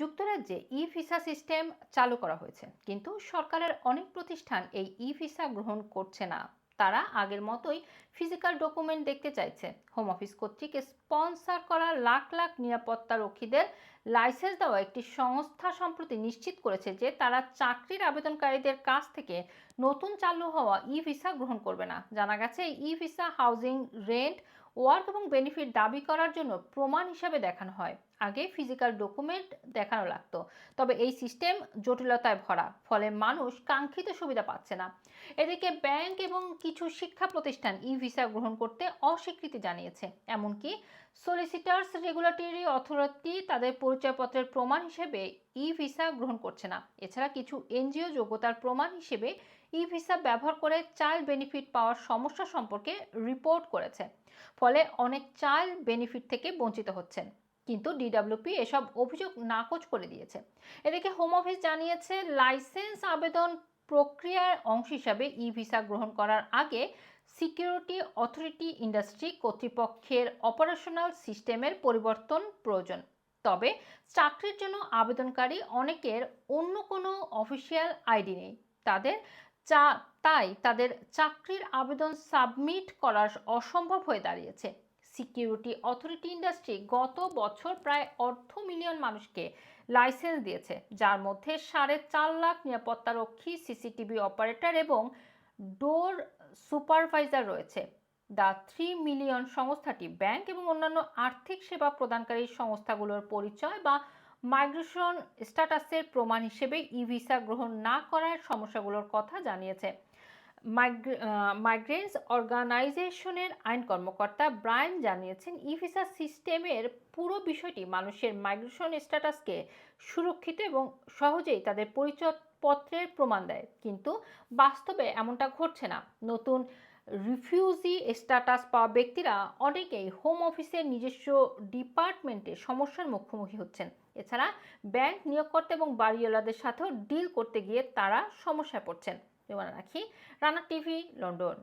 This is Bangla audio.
যুক্তরাজ্যে ই ভিসা সিস্টেম চালু করা হয়েছে। কিন্তু সরকারের অনেক প্রতিষ্ঠান এই ই ভিসা গ্রহণ করছে না। তারা আগের মতোই ফিজিক্যাল ডকুমেন্ট দেখতে চাইছে। হোম অফিস কর্তৃক স্পন্সর করা লাখ লাখ নিরাপত্তা রক্ষীদের লাইসেন্স দেওয়া একটি সংস্থা সম্প্রতি নিশ্চিত করেছে যে তারা চাকরির আবেদনকারীদের কাছ থেকে নতুন চালু হওয়া ই ভিসা গ্রহণ করবে না। জানা গেছে e visa housing rent work এবং বেনিফিট দাবি করার জন্য প্রমাণ হিসাবে দেখানো হয়। আগে ফিজিক্যাল ডকুমেন্ট দেখানো লাগতো, তবে এই সিস্টেম জটিলতায় ভরা, ফলে মানুষ কাঙ্ক্ষিত সুবিধা পাচ্ছে না। এদিকে ব্যাংক এবং কিছু শিক্ষা প্রতিষ্ঠান ই ভিসা গ্রহণ করতে অস্বীকৃতি জানিয়েছে, এমনকি সলিসিটার্স রেগুলেটরি অথরিটি তাদের পরিচয়পত্রের প্রমাণ হিসেবে ই ভিসা গ্রহণ করছে না। এছাড়া কিছু এনজিও যোগ্যতার প্রমাণ হিসেবে ই ভিসা ব্যবহার করে চাইল্ড বেনিফিট পাওয়ার সমস্যা সম্পর্কে রিপোর্ট করেছে। ফলে অনেক চাইল্ড বেনিফিট থেকে বঞ্চিত হচ্ছেন। কিন্তু ডিডাব্লিউপি এসব অভিযোগ নাকচ করে দিয়েছে। এদিকে হোম অফিস জানিয়েছে, লাইসেন্স আবেদন প্রক্রিয়ার অংশ হিসাবে ই ভিসা গ্রহণ করার আগে সিকিউরিটি অথরিটি ইন্ডাস্ট্রি কর্তৃপক্ষের অপারেশনাল সিস্টেমের পরিবর্তন প্রয়োজন। তবে চাকরির জন্য আবেদনকারী অনেকের অন্য কোনো অফিসিয়াল আইডি নেই। তাদের চা, তাই তাদের চাকরির আবেদন সাবমিট করা অসম্ভব হয়ে দাঁড়িয়েছে। সিকিউরিটি অথরিটি ইন্ডাস্ট্রি গত বছর প্রায় অর্ধ মিলিয়ন মানুষকে লাইসেন্স দিয়েছে, যার মধ্যে সাড়ে চার লাখ নিরাপত্তারক্ষী, সিসিটিভি অপারেটর এবং ডোর সুপারভাইজার রয়েছে। দ্য থ্রি মিলিয়ন সংস্থাটি ব্যাংক এবং অন্যান্য আর্থিক সেবা প্রদানকারী সংস্থাগুলোর পরিচয় বা মাইগ্রেশন স্ট্যাটাসের প্রমাণ হিসেবে ই ভিসা গ্রহণ না করার সমস্যাগুলোর কথা জানিয়েছে। মাইগ্রেন্স অর্গানাইজেশনের আইন কর্মকর্তা ব্রায়ান জানিয়েছেন, ই ভিসা সিস্টেমের পুরো বিষয়টি মানুষের মাইগ্রেশন স্ট্যাটাসকে সুরক্ষিত এবং সহজেই তাদের পরিচয়পত্রের প্রমাণ দেয়। কিন্তু বাস্তবে এমনটা ঘটছে না। নতুন রিফিউজি স্ট্যাটাস পাওয়া ব্যক্তিরা অনেকেই হোম অফিসের নিজস্ব ডিপার্টমেন্টে সমস্যার মুখোমুখি হচ্ছেন। এছাড়া ব্যাংক নিয়োগকর্তা এবং বাড়িওয়ালাদের সাথেও ডিল করতে গিয়ে তারা সমস্যায় পড়ছেন। এবার রাখি, রানা টিভি, লন্ডন।